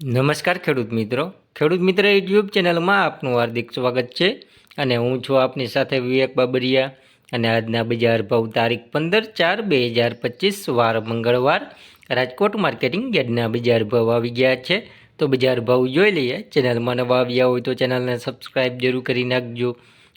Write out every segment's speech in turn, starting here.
નમસ્કાર ખેડૂત મિત્રો. ખેડૂત મિત્ર યુટ્યુબ ચેનલમાં આપનું હાર્દિક સ્વાગત છે અને હું છું આપની સાથે વિવેક બાબરિયા અને આજના બજાર ભાવ તારીખ પંદર ચાર બે હજાર પચીસ, વાર મંગળવાર રાજકોટ માર્કેટિંગ યાર્ડના બજાર ભાવ આવી ગયા છે. તો બજાર ભાવ જોઈ લઈએ. ચેનલમાં નવા આવ્યા હોય તો ચેનલને સબસ્ક્રાઈબ જરૂર કરી નાખજો.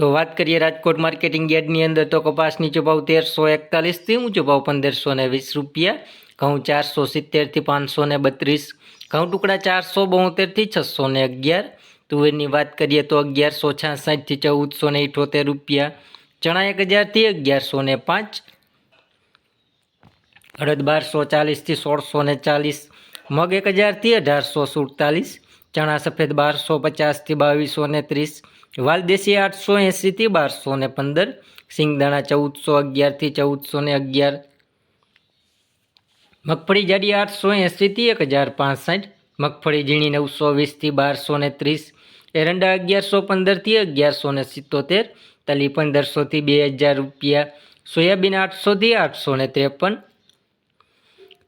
તો વાત કરીએ રાજકોટ માર્કેટિંગ યાર્ડની અંદર તો કપાસ નીચો તેરસો એકતાલીસથી ઊંચો ભાવ પંદરસો ને વીસ રૂપિયા, ઘઉં ચારસો સિત્તેરથી પાંચસો ને બત્રીસ, ઘઉં ટુકડા ચારસો બોતેરથી છસો ને અગિયાર, તુવેરની વાત કરીએ તો અગિયારસો છાસઠથી ચૌદસો ને ઇઠોતેર રૂપિયા, ચણા એક હજારથી અગિયારસો ને પાંચ, અડદ બારસો ચાલીસથી સોળસો ને ચાલીસ, મગ એક હજારથી અઢારસો સુડતાલીસ ચણા સફેદ બારસો પચાસથી બાવીસો ને ત્રીસ વાલદેશી આઠસો એંસીથી બારસો ને પંદર સિંગદાણા ચૌદસો અગિયારથી ચૌદસો ને અગિયાર, મગફળી જાડી આઠસો એંસીથી એક હજાર પાંસઠ, મગફળી ઝીણી નવસો વીસથી બારસો ને ત્રીસ, એરંડા અગિયારસો પંદરથી અગિયારસો ને સિત્તોતેર, તલી પંદરસોથી બે હજાર રૂપિયા, સોયાબીન આઠસોથી આઠસો ને ત્રેપન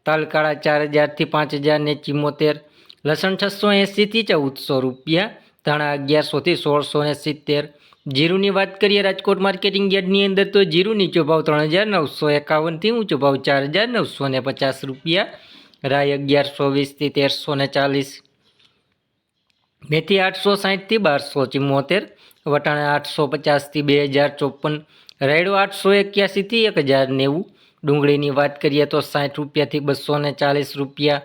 તલકાળા ચાર હજારથી પાંચ હજાર ને ચિમ્મોતેર લસણ છસો એંસીથી ચૌદસો રૂપિયા, ધાણા અગિયારસોથી સોળસો ને સિત્તેર. જીરુની વાત કરીએ રાજકોટ માર્કેટિંગ યાર્ડની અંદર તો જીરું નીચો ભાવ ત્રણ હજાર નવસો એકાવનથી ઊંચો ભાવ ચાર હજાર નવસો ને પચાસ રૂપિયા રાય અગિયારસો વીસથી તેરસો ને ચાલીસ. મેથી આઠસો સાહીઠથી બારસો ચિમ્મોતેર, વટાણા આઠસો પચાસથી બે હજાર ચોપન, રાયડો આઠસો એક્યાસીથી એક હજાર નેવું. ડુંગળીની વાત કરીએ તો સાઠ રૂપિયાથી બસો ને ચાલીસ રૂપિયા